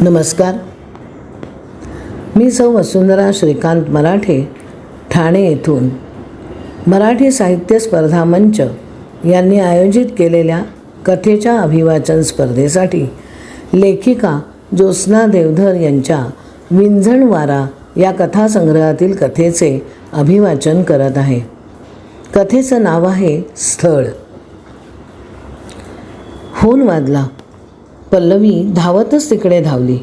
नमस्कार. मी सौ वसुंधरा श्रीकांत मराठे ठाणे येथून. मराठी साहित्य स्पर्धा मंच यांनी आयोजित केलेल्या कथेच्या अभिवाचन स्पर्धेसाठी लेखिका ज्योत्स्ना देवधर यांच्या विंझणवारा या कथासंग्रहातील कथेचे अभिवाचन करत आहे. कथेचं नाव आहे स्थळ. फोन वाजला. पल्लवी धावतच तिकडे धावली.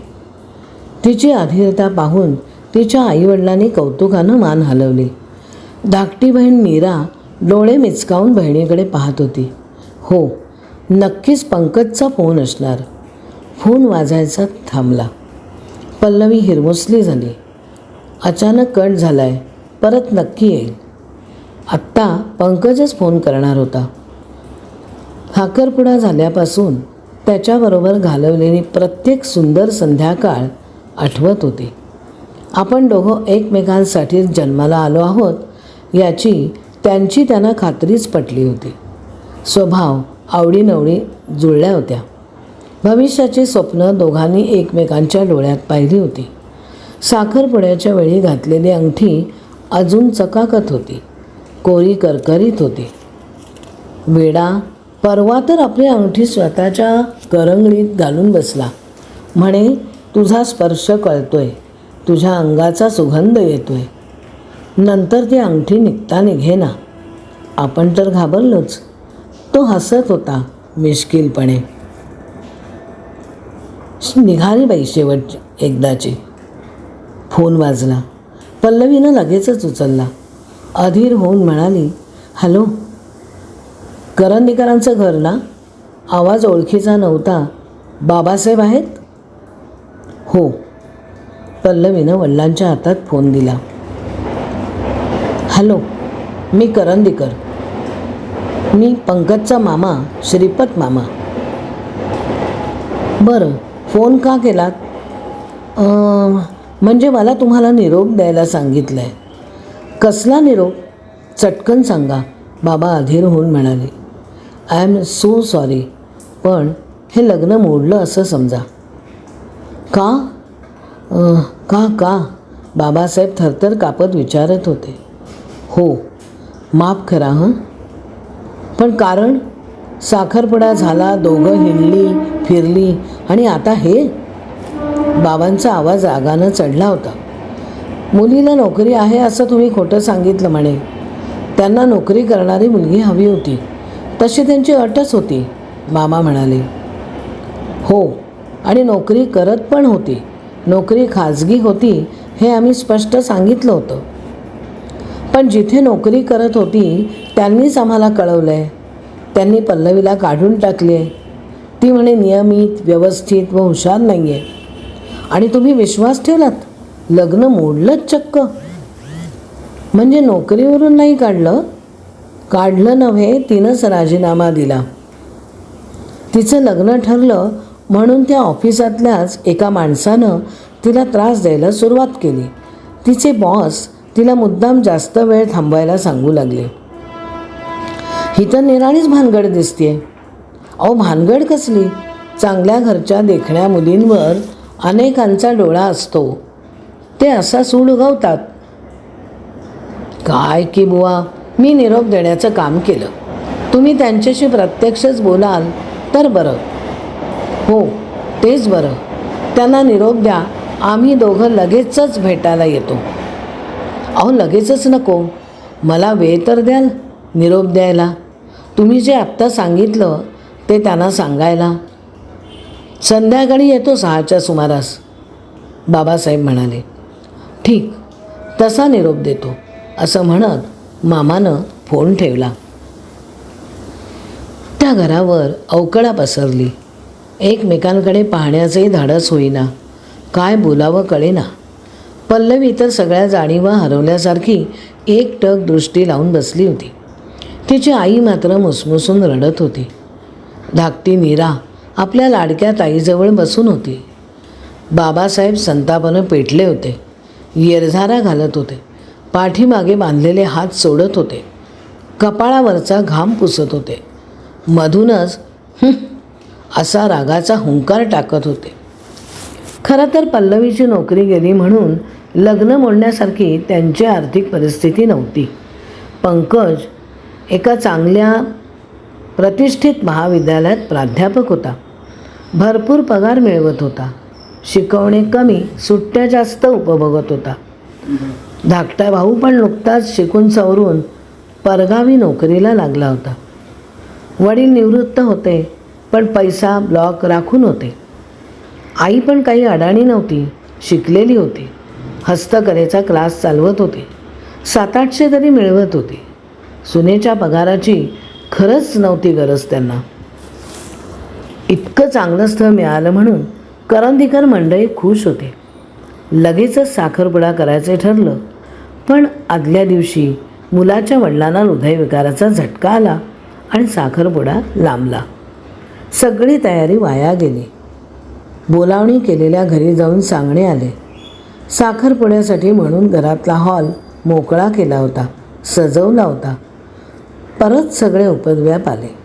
तिची अधीरता पाहून तिच्या आईवडिलांनी कौतुकानं मान हलवली. धाकटी बहीण मीरा डोळे मिचकावून बहिणीकडे पाहत होती. हो नक्कीच पंकजचा फोन असणार. फोन वाजायचा थांबला. पल्लवी हिरमुसली झाली. अचानक कट झाला आहे परत नक्की येईल. आत्ता पंकजच फोन करणार होता. हाकरपुडा झाल्यापासून त्याच्याबरोबर घालवलेली प्रत्येक सुंदर संध्याकाळ आठवत होती. आपण दोघं एकमेकांसाठी जन्माला आलो आहोत याची त्यांची त्यांना खात्रीच पटली होती. स्वभाव आवडीनवडी जुळल्या होत्या. भविष्याची स्वप्न दोघांनी एकमेकांच्या डोळ्यात पाहिली होती. साखरपुड्याच्या वेळी घातलेली अंगठी अजून चकाकत होती. कोरी करकरीत होती. वेडा परवा तर आपली अंगठी स्वतःच्या करंगळीत घालून बसला. म्हणे तुझा स्पर्श कळतोय. तुझ्या अंगाचा सुगंध येतोय. नंतर ती अंगठी निघता निघेना. आपण तर घाबरलोच. तो हसत होता मिश्किलपणे. निघाली बाई शेवट एकदाची. फोन वाजला. पल्लवीनं लगेचच उचलला. अधीर होऊन म्हणाली हॅलो करंदीकरांचं घर ना? आवाज ओळखीचा नव्हता. बाबासाहेब आहेत? हो. पल्लवीनं वडिलांच्या हातात फोन दिला. हॅलो मी करंदीकर. मी पंकजचा मामा श्रीपत मामा. बरं फोन का केलात? म्हणजे मला तुम्हाला निरोप द्यायला सांगितलं आहे कसला निरोप? चटकन सांगा. बाबा अधीर होऊन म्हणाले. आय एम सो सॉरी पण हे लग्न मोडलं असं समजा. का? का का? बाबासाहेब थरथर कापत विचारत होते. हो माफ करा हं? पण कारण? साखरपुडा झाला दोघं हिंडली फिरली आणि आता हे? बाबांचा आवाज रागानं चढला होता. मुलीला नोकरी आहे असं तुम्ही खोटं सांगितलं म्हणे. त्यांना नोकरी करणारी मुलगी हवी होती. तशी त्यांची अटच होती. मामा म्हणाले हो आणि नोकरी करत पण होती. नोकरी खाजगी होती हे आम्ही स्पष्ट सांगितलं होतं. पण जिथे नोकरी करत होती त्यांनीच आम्हाला कळवलं आहे त्यांनी पल्लवीला काढून टाकली आहे ती म्हणे नियमित व्यवस्थित व हुशार नाही आहे आणि तुम्ही विश्वास ठेवलात? लग्न मोडलंच चक्क. म्हणजे नोकरीवरून नाही काढलं? काढलं नव्हे तिनंच राजीनामा दिला. तिचं लग्न ठरलं म्हणून त्या ऑफिसातल्याच एका माणसानं तिला त्रास द्यायला सुरुवात केली. तिचे बॉस तिला मुद्दाम जास्त वेळ थांबवायला सांगू लागले. ही तर निराळीच भानगड दिसते अहो भानगड कसली? चांगल्या घरच्या देखण्या मुलींवर अनेकांचा डोळा असतो. ते असा सूड उगवतात. काय की बुवा? मी निरोप देण्याचं काम केलं. तुम्ही त्यांच्याशी प्रत्यक्षच बोलाल तर बरं. हो तेच बरं. त्यांना निरोप द्या आम्ही दोघं लगेचच भेटायला येतो. अहो लगेचच नको. मला वेळ तर द्याल निरोप द्यायला. तुम्ही जे आत्ता सांगितलं ते त्यांना सांगायला. संध्याकाळी येतो सहाच्या सुमारास बाबासाहेब म्हणाले. ठीक तसा निरोप देतो असं म्हणत मामानं फोन ठेवला. त्या घरावर अवकळा पसरली. एकमेकांकडे पाहण्याचंही धाडस होईना. काय बोलावं कळेना. पल्लवी तर सगळ्या जाणीवा हरवल्यासारखी एकटक दृष्टी लावून बसली होती. तिची आई मात्र मुसमुसून रडत होती. धाकटी नीरा आपल्या लाडक्या ताईजवळ बसून होती. बाबासाहेब संतापानं पेटले होते. येरझारा घालत होते. पाठीमागे बांधलेले हात सोडत होते. कपाळावरचा घाम पुसत होते. मधूनच असा रागाचा हुंकार टाकत होते. खरं तर पल्लवीची नोकरी गेली म्हणून लग्न मोडण्यासारखी त्यांची आर्थिक परिस्थिती नव्हती. पंकज एका चांगल्या प्रतिष्ठित महाविद्यालयात प्राध्यापक होता. भरपूर पगार मिळवत होता. शिकवणे कमी सुट्ट्या जास्त उपभोगत होता. धाकटा भाऊ पण नुकताच शिकून सवरून परगावी नोकरीला लागला होता. वडील निवृत्त होते पण पैसा ब्लॉक राखून होते. आई पण काही अडाणी नव्हती शिकलेली होती. हस्तकलेचा क्लास चालवत होती. सात आठशे तरी मिळवत होती. सुनेच्या पगाराची खरंच नव्हती गरज त्यांना. इतकं चांगलं स्थळ मिळालं म्हणून करंदीकर मंडळी खुश होते. लगेचच साखरपुडा करायचे ठरलं. पण आदल्या दिवशी मुलाच्या वडिलांना हृदयविकाराचा झटका आला आणि साखरपुडा लांबला. सगळी तयारी वाया गेली. बोलावणी केलेल्या घरी जाऊन सांगणे आले. साखरपुड्यासाठी म्हणून घरातला हॉल मोकळा केला होता सजवला होता. परत सगळे उपद्व्याप आले.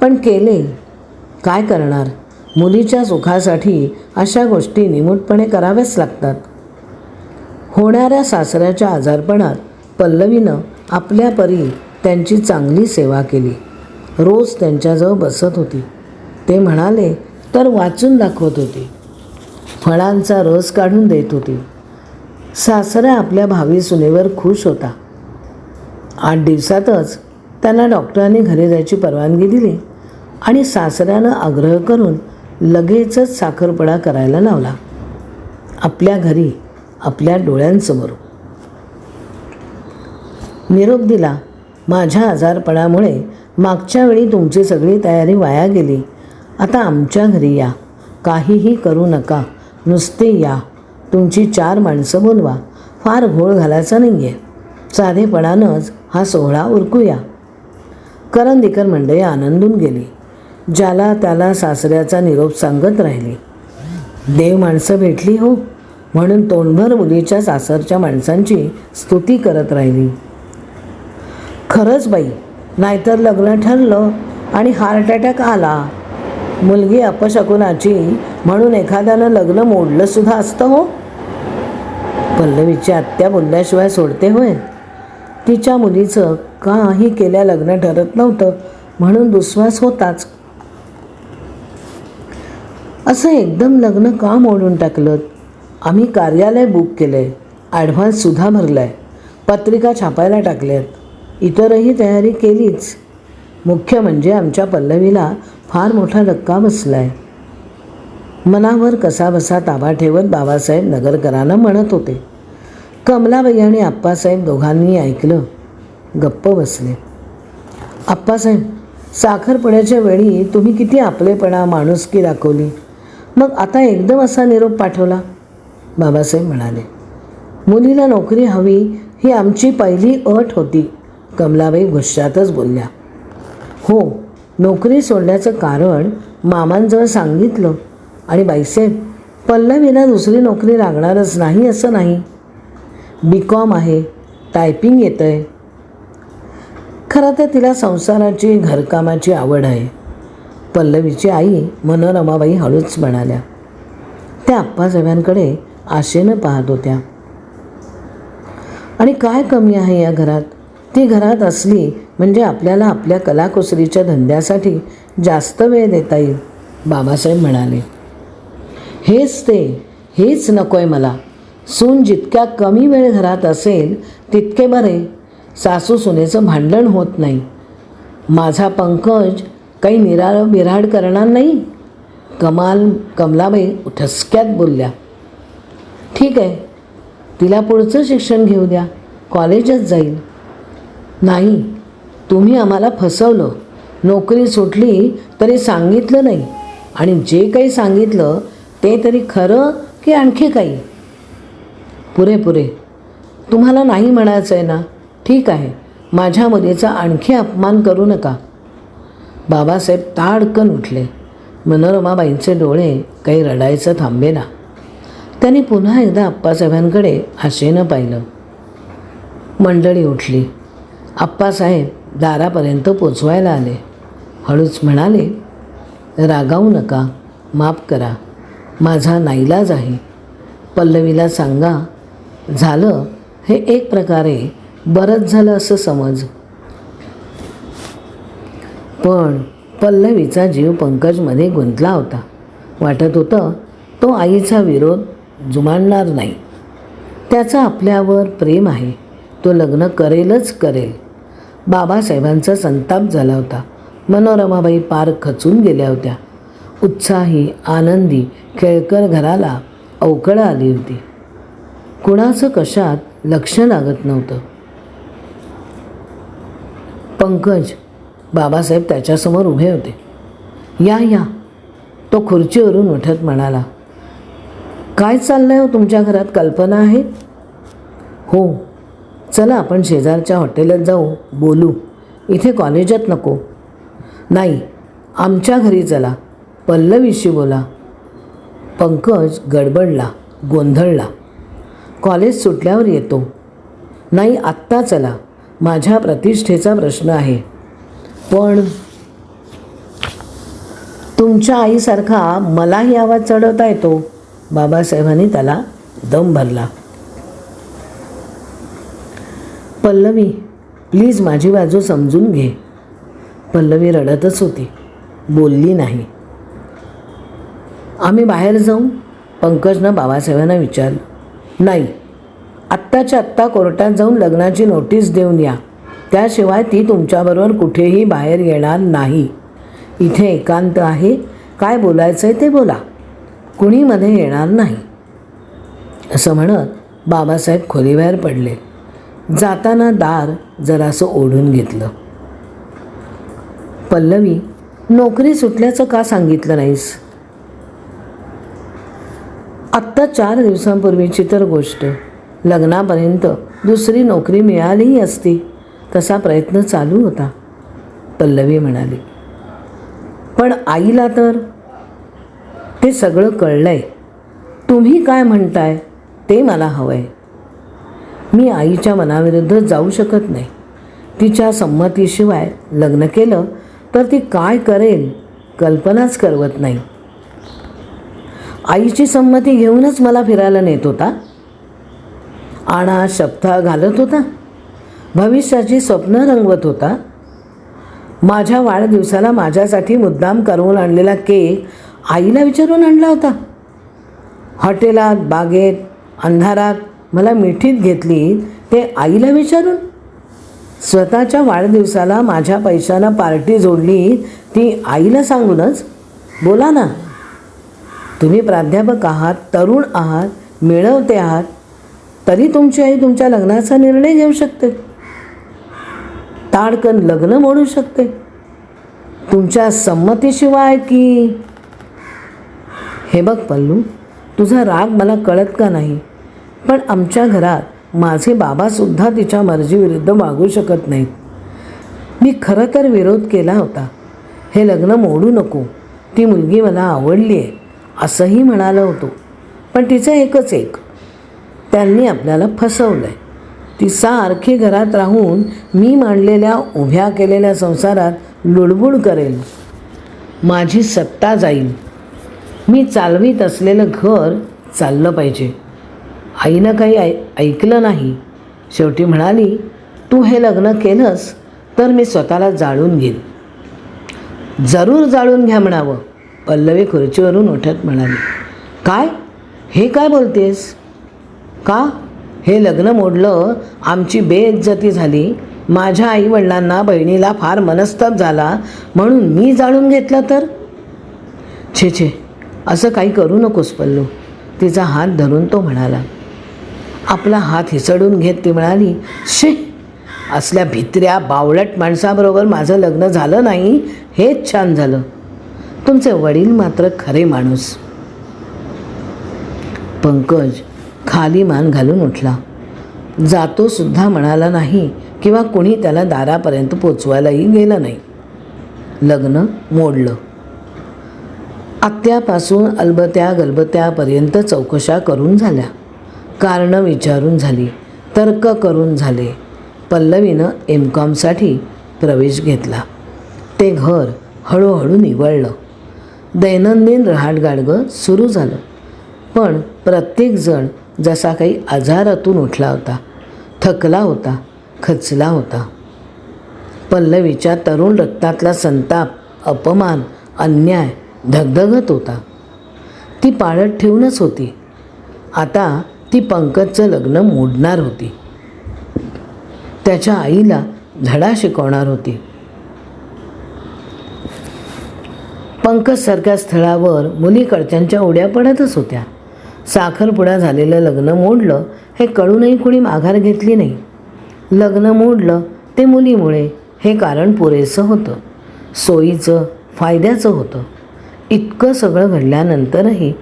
पण केले? काय करणार? मुलीच्या सुखासाठी अशा गोष्टी निमूटपणे कराव्याच लागतात. होणाऱ्या सासऱ्याच्या आजारपणात पल्लवीनं आपल्या परी त्यांची चांगली सेवा केली. रोज त्यांच्याजवळ बसत होती. ते म्हणाले तर वाचून दाखवत होती. फळांचा रस काढून देत होती. सासरा आपल्या भावी सुनेवर खुश होता. आठ दिवसातच त्यांना डॉक्टरांनी घरी जायची परवानगी दिली आणि सासऱ्यानं आग्रह करून लगेचच साखरपडा करायला लावला. आपल्या घरी आपल्या डोळ्यांसमोर. निरोप दिला माझ्या आजारपणामुळे मागच्या वेळी तुमची सगळी तयारी वाया गेली. आता आमच्या घरी या. काहीही करू नका. नुसते या. तुमची चार माणसं बोलवा. फार घोळ घालायचा नाही आहे साधेपणानंच हा सोहळा उरकूया. करंदीकर मंडळी आनंदून गेली. ज्याला त्याला सासऱ्याचा निरोप सांगत राहिली. देव माणसं भेटली हो. म्हणून तोंडभर मुलीच्या सासरच्या माणसांची स्तुती करत राहिली. खरंच बाई नाहीतर लग्न ठरलं आणि हार्ट अटॅक आला. मुलगी अपशकुनाची म्हणून एखाद्यानं लग्न मोडलं सुद्धा असतं हो. पल्लवीची आत्या बोलल्याशिवाय सोडते होय. तिच्या मुलीचं काही केल्या लग्न ठरत नव्हतं म्हणून दुस्वास होताच. असं एकदम लग्न का मोडून टाकलं? आम्ही कार्यालय बुक केलं आहे ॲडव्हान्ससुद्धा भरला आहे पत्रिका छापायला टाकल्यात इतरही तयारी केलीच. मुख्य म्हणजे आमच्या पल्लवीला फार मोठा धक्का बसला आहे मनावर कसाबसा ताबा ठेवत बाबासाहेब नगरकरांना म्हणत होते. कमलाबाई आणि आप्पासाहेब दोघांनी ऐकलं गप्प बसले. आप्पासाहेब साखरपुड्याच्या वेळी तुम्ही किती आपलेपणा माणुसकी दाखवली. मग आता एकदम असा निरोप पाठवला? बाबासाहेब म्हणाले मुलीला नोकरी हवी ही आमची पहिली अट होती कमलाबाई गुस्सातच बोलल्या. हो नोकरी सोडण्याचं कारण मामांजवळ सांगितलं आणि बाईसाहेब पल्लवीला दुसरी नोकरी लागणारच नाही असं नाही. बी कॉम आहे टायपिंग येतं आहे खरं तर तिला संसाराची घरकामाची आवड आहे. पल्लवीची आई मनोरमाबाई हळूच म्हणाल्या त्या आप्पासाहेबांकडे आशेनं पाहत होत्या. आणि काय कमी आहे या घरात? ती घरात असली म्हणजे आपल्याला आपल्या कलाकुसरीच्या धंद्यासाठी जास्त वेळ देता येईल बाबासाहेब म्हणाले. हेच ते हेच नको आहे मला. सून जितक्या कमी वेळ घरात असेल तितके बरे. सासू सुनेचं भांडण होत नाही. माझा पंकज काही निराळ बिराड करणार नाही? कमाल कमलाबाई ठसक्यात बोलल्या. ठीक. आहे तिला पुढचं शिक्षण घेऊ द्या. कॉलेजच जाईल. नाही तुम्ही आम्हाला फसवलं. नोकरी सुटली तरी सांगितलं नाही. आणि जे काही सांगितलं ते तरी खरं की आणखी काही? पुरे पुरे. तुम्हाला नाही म्हणायचं आहे ना? ठीक आहे माझ्या मुलीचा आणखी अपमान करू नका. बाबासाहेब ताडकन उठले. मनोरमाबाईंचे डोळे काही रडायचं थांबेना. त्यांनी पुन्हा एकदा आप्पासाहेबांकडे आशेनं पाहिलं. मंडळी उठली. आप्पासाहेब दारापर्यंत पोचवायला आले. हळूच म्हणाले रागावू नका माफ करा. माझा नाईलाज आहे. पल्लवीला सांगा झालं? हे एक प्रकारे बरंच झालं असं समज. पण पल्लवीचा जीव पंकजमध्ये गुंतला होता. वाटत होतं तो आईचा विरोध जुमानणार नाही. त्याचं आपल्यावर प्रेम आहे. तो लग्न करेलच करेल. बाबासाहेबांचा संताप झाला होता. मनोरमाबाई पार खचून गेल्या होत्या. उत्साही आनंदी खेळकर घराला अवकळं आली होती. कुणाचं कशात लक्ष लागत नव्हतं. पंकज बाबासाहेब त्याच्यासमोर उभे होते. या या. तो खुर्चीवरून उठत म्हणाला काय चाललंय हो तुमच्या घरात? कल्पना आहे? हो. चला आपण शेजारच्या हॉटेलात जाऊ. बोलू. इथे कॉलेजात नको. नाही आमच्या घरी चला. पल्लवीशी बोला. पंकज गडबडला गोंधळला. कॉलेज सुटल्यावर येतो. नाही आत्ता चला. माझ्या प्रतिष्ठेचा प्रश्न आहे. पण तुमच्या आईसारखा मलाही आवाज चढवता येतो. बाबासाहेबांनी त्याला दम भरला. पल्लवी प्लीज माझी बाजू समजून घे. पल्लवी रडतच होती. बोलली नाही. आम्ही बाहेर जाऊ. पंकजनं बाबासाहेबांना विचारलं. नाही आत्ताच्या आत्ता कोर्टात जाऊन लग्नाची नोटीस देऊन या. त्याशिवाय ती तुमच्याबरोबर कुठेही बाहेर येणार नाही. इथे एकांत आहे. काय बोलायचं आहे ते बोला. कुणीमध्ये येणार नाही. असं म्हणत बाबासाहेब खोलीबाहेर पडले. जाताना दार जरासं ओढून घेतलं. पल्लवी नोकरी सुटल्याचं का सांगितलं नाहीस? आत्ता चार दिवसांपूर्वीची तर गोष्ट. लग्नापर्यंत दुसरी नोकरी मिळालीही असती. तसा प्रयत्न चालू होता पल्लवी म्हणाली. पण आईला तर? हे सगळं कळलंय. तुम्ही काय म्हणताय ते मला हवं आहे मी आईच्या मनाविरुद्ध जाऊ शकत नाही. तिच्या संमतीशिवाय लग्न केलं तर ती काय करेल कल्पनाच करवत नाही. आईची संमती घेऊनच मला फिरायला नेत होता. आणा शपथा घालत होता. भविष्याची स्वप्न रंगवत होता. माझ्या वाढदिवसाला माझ्यासाठी मुद्दाम करवून आणलेला केक आईला विचारून आणला होता. हॉटेलात बागेत अंधारात मला मिठीत घेतली ते आईला विचारून. स्वतःच्या वाढदिवसाला माझ्या पैशानं पार्टी जोडली ती आईला सांगूनच बोला ना तुम्ही प्राध्यापक आहात तरुण आहात मिळवते आहात तरी तुमची आई तुमच्या लग्नाचा निर्णय घेऊ शकते. ताडकन लग्न मोडू शकते. तुमच्या संमतीशिवाय की हे बघ पल्लू तुझा राग मला कळत का नाही? पण आमच्या घरात माझे बाबासुद्धा तिच्या मर्जीविरुद्ध वागू शकत नाहीत. मी खरं तर विरोध केला होता. हे लग्न मोडू नको. ती मुलगी मला आवडली आहे असंही म्हणालो होतो. पण तिचं एकच एक. त्यांनी आपल्याला फसवलं आहे ती सारखी घरात राहून मी मांडलेल्या उभ्या केलेल्या संसारात लुडबुड करेल. माझी सत्ता जाईल. मी चालवीत असलेलं घर चाललं पाहिजे. आईनं काही ऐ ऐकलं नाही. शेवटी म्हणाली तू हे लग्न केलंस तर मी स्वतःला जाळून घेईन. जरूर जाळून घ्या म्हणावं. पल्लवी खुर्चीवरून उठत म्हणाली काय? हे काय बोलतेस? का? हे लग्न मोडलं आमची बेइज्जती झाली. माझ्या आईवडिलांना बहिणीला फार मनस्ताप झाला म्हणून मी जाळून घेतलं तर? छे छे. असं काही करू नकोस पल्लू. तिचा हात धरून तो म्हणाला. आपला हात हिसडून घेत ती म्हणाली शे असल्या भित्र्या बावळट माणसाबरोबर माझं लग्न झालं नाही हेच छान झालं. तुमचे वडील मात्र खरे माणूस. पंकज खाली मान घालून उठला. जातो सुद्धा म्हणाला नाही किंवा कुणी त्याला दारापर्यंत पोचवायलाही गेलं नाही. लग्न मोडलं. आत्यापासून अलबत्या गलबत्यापर्यंत चौकशा करून झाल्या. कारणं विचारून झाली तर्क करून झाले. पल्लवीनं एम कॉमसाठी प्रवेश घेतला. ते घर हळूहळू निवळलं. दैनंदिन रहाटगाडगं सुरू झालं. पण प्रत्येकजण जसा काही आजारातून उठला होता थकला होता खचला होता. पल्लवीच्या तरुण रक्तातला संताप अपमान अन्याय धगधगत होता. ती पाळत ठेवूनच होती. आता ती पंकजचं लग्न मोडणार होती. त्याच्या आईला धडा शिकवणार होती. पंकजसारख्या स्थळावर मुलीकडच्यांच्या उड्या पडतच होत्या. साखरपुडा झालेलं लग्न मोडलं हे कळूनही कुणी माघार घेतली नाही. लग्न मोडलं ते मुलीमुळे हे कारण पुरेसं होतं. सोयीचं फायद्याचं होतं. इतकं सगळं घडल्यानंतरही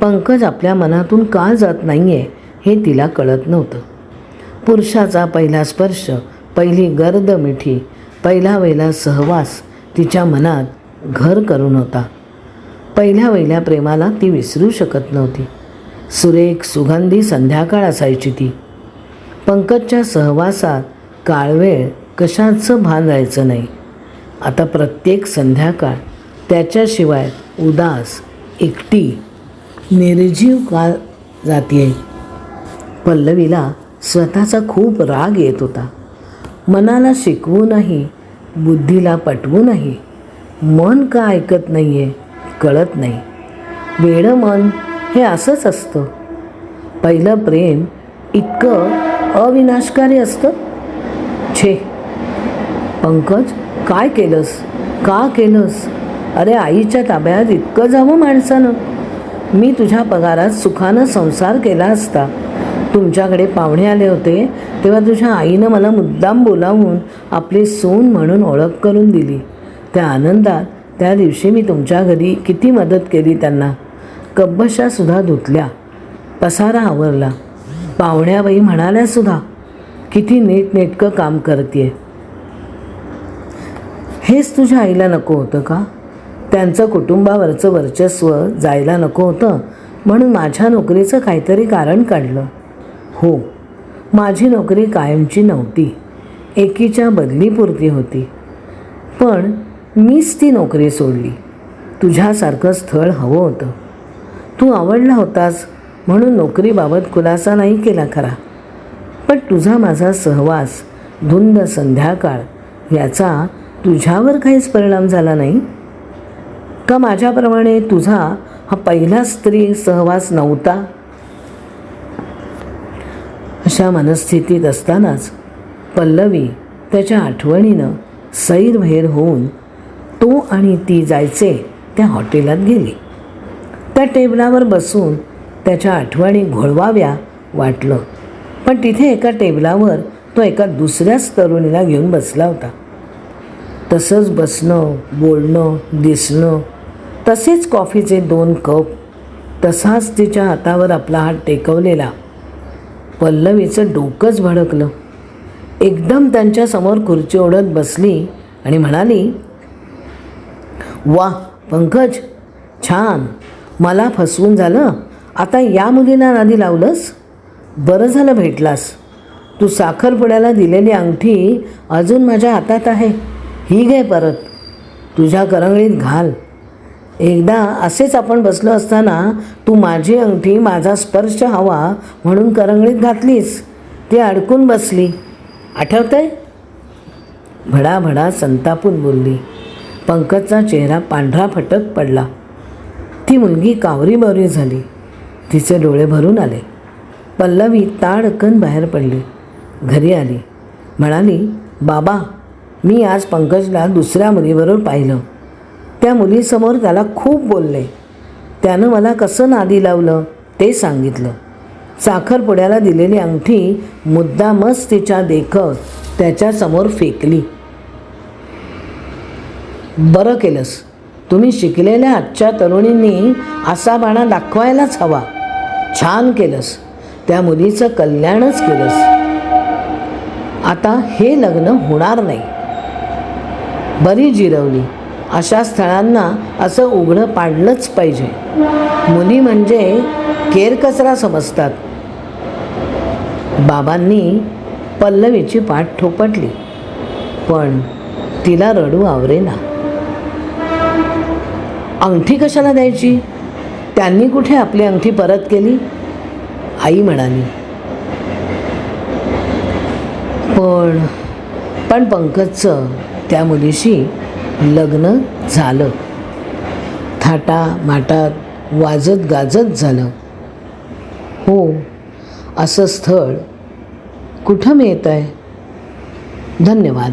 पंकज आपल्या मनातून का जात नाही आहे हे तिला कळत नव्हतं. पुरुषाचा पहिला स्पर्श पहिली गर्द मिठी पहिला वेळेला सहवास तिच्या मनात घर करून होता. पहिल्या वहिल्या प्रेमाला ती विसरू शकत नव्हती. सुरेख सुगंधी संध्याकाळ असायची ती. पंकजच्या सहवासात काळवेळ कशाचं भान राहायचं नाही. आता प्रत्येक संध्याकाळ त्याच्याशिवाय उदास एकटी निर्जीव का जाते पल्लवीला स्वतःचा खूप राग येत होता. मनाला शिकवूनही बुद्धीला पटवूनही मन का ऐकत नाही आहे कळत नाही. वेडं मन हे असंच असतं. पहिलं प्रेम इतकं अविनाशकारी असतं. छे पंकज काय केलंस? का केलंस? अरे आईच्या ताब्यात इतकं जावं माणसानं. मी तुझ्या पगारात सुखानं संसार केला असता. तुमच्याकडे पाहुणे आले होते तेव्हा तुझ्या आईनं मला मुद्दाम बोलावून आपली सून म्हणून ओळख करून दिली. त्या आनंदात त्या दिवशी मी तुमच्या घरी किती मदत केली त्यांना. कब्बशासुद्धा धुतल्या. पसारा आवरला. पाहुण्याबाई म्हणाल्यासुद्धा किती नीटनेटकं काम करते हेच तुझ्या आईला नको होतं का? त्यांचं कुटुंबावरचं वर्चस्व जायला नको होतं म्हणून माझ्या नोकरीचं काहीतरी कारण काढलं. हो माझी नोकरी कायमची नव्हती. एकीच्या बदलीपुरती होती. पण मीच ती नोकरी सोडली. तुझ्यासारखं स्थळ हवं होतं. तू आवडला होतास म्हणून नोकरीबाबत खुलासा नाही केला खरा. पण तुझा माझा सहवास धुंद संध्याकाळ याचा तुझ्यावर काहीच परिणाम झाला नाही? का माझ्याप्रमाणे तुझा हा पहिला स्त्री सहवास नव्हता? अशा मनस्थितीत असतानाच पल्लवी त्याच्या आठवणीनं सैरभैर होऊन तो आणि ती जायचे त्या हॉटेलात गेली. त्या टेबलावर बसून त्याच्या आठवणी घोळवाव्या वाटलं. पण तिथे एका टेबलावर तो एका दुसऱ्याच तरुणीला घेऊन बसला होता. तसंच बसणं बोलणं दिसणं तसेच कॉफीचे दोन कप. तसाच तिच्या हातावर आपला हात टेकवलेला. पल्लवीचं डोकंच भडकलं. एकदम त्यांच्यासमोर खुर्ची ओढत बसली आणि म्हणाली वा पंकज! छान! मला फसवून झालं. आता या मुलींना नादी लावलंस? बरं झालं भेटलास. तू साखरपुड्याला दिलेली अंगठी अजून माझ्या हातात आहे. ही घे परत. तुझ्या करंगळीत घाल. एकदा असेच आपण बसलो असताना तू माझी अंगठी माझा स्पर्श हवा म्हणून करंगळीत घातलीस. ती अडकून बसली. आठवतंय? भडाभडा संतापून बोलली. पंकजचा चेहरा पांढरा फटक पडला. ती मुलगी कावरी बावरी झाली. तिचे डोळे भरून आले. पल्लवी ताडकन बाहेर पडली. घरी आली. म्हणाली बाबा मी आज पंकजला दुसऱ्या मुलीबरोबर पाहिलं. त्या मुलीसमोर त्याला खूप बोलले. त्यानं मला कसं नादी लावलं ते सांगितलं. साखरपुड्याला दिलेली अंगठी मुद्दामच तिच्या देखत त्याच्यासमोर फेकली. बरं केलंस. तुम्ही शिकलेल्या आजच्या तरुणींनी असा बाणा दाखवायलाच हवा. छान केलंस. त्या मुलीचं कल्याणच केलंस. आता हे लग्न होणार नाही. बरी जिरवली. अशा स्थळांना असं उघडं पाडलंच पाहिजे. मुली म्हणजे केरकचरा समजतात. बाबांनी पल्लवीची पाठ ठोपटली. पण तिला रडू आवरेना अंगठी कशाला द्यायची? त्यांनी कुठे आपली अंगठी परत केली? आई म्हणाली. पण पण पंकजचं त्या मुलीशी लग्न झालं. थाटा माटात वाजत गाजत झालं. हो असं स्थळ कुठं मिळत आहे धन्यवाद.